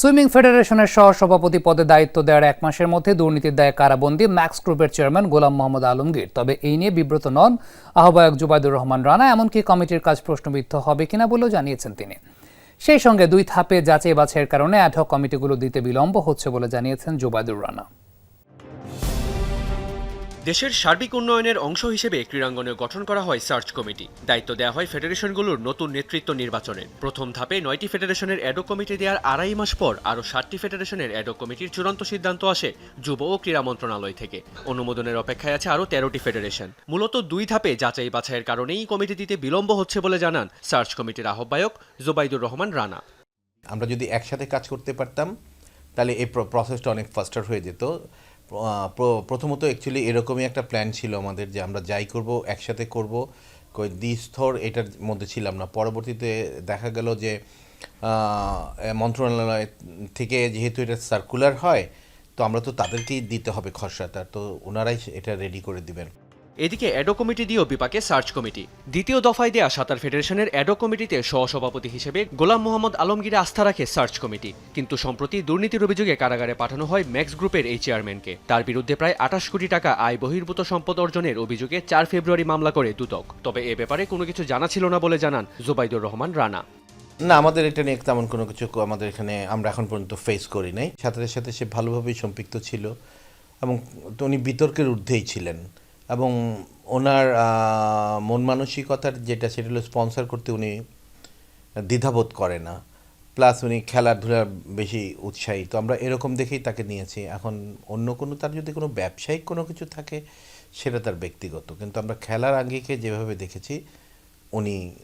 Swimming ফেডারেশনের সহসভাপতি পদে দায়িত্ব দেওয়ার এক মাসের মধ্যে দুর্নীতির দায়ে কারাবন্দি ম্যাক্স গ্রুপের চেয়ারম্যান গোলাম মোহাম্মদ আলমগীর। তবে এই নিয়ে বিব্রত নন আহ্বায়ক জুবাইদুর রহমান রানা। এমনকি কমিটির কাজ প্রশ্নবিদ্ধ হবে কিনা বলেও জানিয়েছেন তিনি। সেই সঙ্গে দুই ধাপে যাচাই বাছাইয়ের কারণে অ্যাডহক কমিটিগুলো দিতে বিলম্ব হচ্ছে বলে জানিয়েছেন জুবাইদুর রানা। দেশের সার্বিক উন্নয়নের অংশ হিসেবে ক্রীড়াঙ্গনে গঠন করা হয় সার্চ কমিটি। দায়িত্ব দেওয়া হয় ফেডারেশনগুলোর নতুন নেতৃত্ব নির্বাচনের প্রথম ধাপে নয়টি ফেডারেশনের অ্যাডো কমিটি দেওয়ার আড়াই মাস পর আরও ষাটটি ফেডারেশনের অ্যাডো কমিটির চূড়ান্ত সিদ্ধান্ত আসে যুব ও ক্রীড়া মন্ত্রণালয় থেকে। অনুমোদনের অপেক্ষায় আছে আরও তেরোটি ফেডারেশন। মূলত দুই ধাপে যাচাই বাছাইয়ের কারণেই কমিটি দিতে বিলম্ব হচ্ছে বলে জানান সার্চ কমিটির আহ্বায়ক জোবাইদুর রহমান রানা। আমরা যদি একসাথে কাজ করতে পারতাম, তাহলে এই প্রসেসটা অনেক ফাস্টার হয়ে যেত। প্রথমত অ্যাকচুয়ালি এরকমই একটা প্ল্যান ছিল আমাদের যে আমরা যাই করব, একসাথে করব। কই দ্বিস্তর এটার মধ্যে ছিলাম না। পরবর্তীতে দেখা গেল যে মন্ত্রণালয় থেকে যেহেতু এটা সার্কুলার হয়, তো আমরা তো তাদেরকেই দিতে হবে খসড়াটা। তো ওনারাই এটা রেডি করে দিবেন। এদিকে অ্যাডো কমিটি দিয়েও বিপাকে সার্চ কমিটি। দ্বিতীয় দফায় দেয়া সাঁতার ফেডারেশনের অ্যাডো কমিটিতে সহসভাপতি হিসেবে গোলাম মোহাম্মদ আলমগীরে আস্থা রাখে সার্চ কমিটি। কিন্তু সম্প্রতি দুর্নীতির অভিযোগে কারাগারে পাঠানো হয় ম্যাক্স গ্রুপের এই চেয়ারম্যানকে। তার বিরুদ্ধে প্রায় আঠাশ কোটি টাকা আয় বহির্ভূত সম্পদ অর্জনের অভিযোগে চার ফেব্রুয়ারি মামলা করে দুদক। তবে এ ব্যাপারে কোনো কিছু জানা ছিল না বলে জানান জোবাইদুর রহমান রানা। না, আমাদের এটা নিয়ে তেমন কোনো কিছু আমাদের এখানে আমরা এখন পর্যন্ত ফেস করি নাই। সাথে সাথে সে ভালোভাবেই সম্পৃক্ত ছিল এবং উনি বিতর্কের ঊর্ধ্বেই ছিলেন। এবং ওনার মন মানসিকতার যেটা, সেটা হলো স্পন্সর করতে উনি দ্বিধাবোধ করে না। প্লাস উনি খেলাধুলার বেশি উৎসাহী। তো আমরা এরকম দেখেই তাকে নিয়েছি। এখন অন্য কোনো, তার যদি কোনো ব্যবসায়িক কোনো কিছু থাকে, সেটা তার ব্যক্তিগত। কিন্তু আমরা খেলার আঙ্গিকে যেভাবে দেখেছি, উনি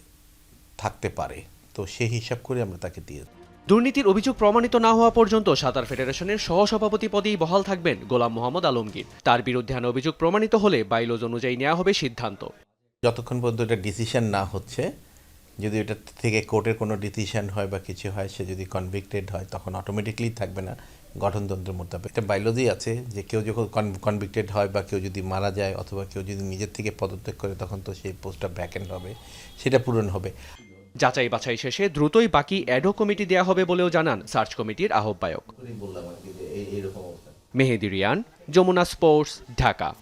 থাকতে পারে। তো সেই হিসাব করে আমরা তাকে দিয়ে দুর্নীতির অভিযোগ প্রমাণিত না হওয়া পর্যন্ত সাঁতার ফেডারেশনের সহসভাপতি পদেই বহাল থাকবেন গোলাম মোহাম্মদ আলমগীর। তার বিরুদ্ধে আনা অভিযোগ প্রমাণিত হলে বাইলোজ অনুযায়ী নেওয়া হবে সিদ্ধান্ত। যতক্ষণ পর্যন্ত এটা ডিসিশন না হচ্ছে, যদি এটা থেকে কোর্টের কোনো ডিসিশন হয় বা কিছু হয়, সে যদি কনভিক্টেড হয়, তখন অটোমেটিকলি থাকবে না গঠনতন্ত্রের মোতাবেক। এটা বাইলজি আছে যে কেউ যখন কনভিক্টেড হয় বা কেউ যদি মারা যায় অথবা কেউ যদি নিজের থেকে পদত্যাগ করে, তখন তো সেই পোস্টটা ভ্যাকেন্ট হবে, সেটা পূরণ হবে। যাচাই বাছাই শেষে দ্রুতই বাকি অ্যাডো কমিটি দেয়া হবে বলেও জানান সার্চ কমিটির আহ্বায়ক। মেহেদি রিয়ান যমুনা স্পোর্টস ঢাকা।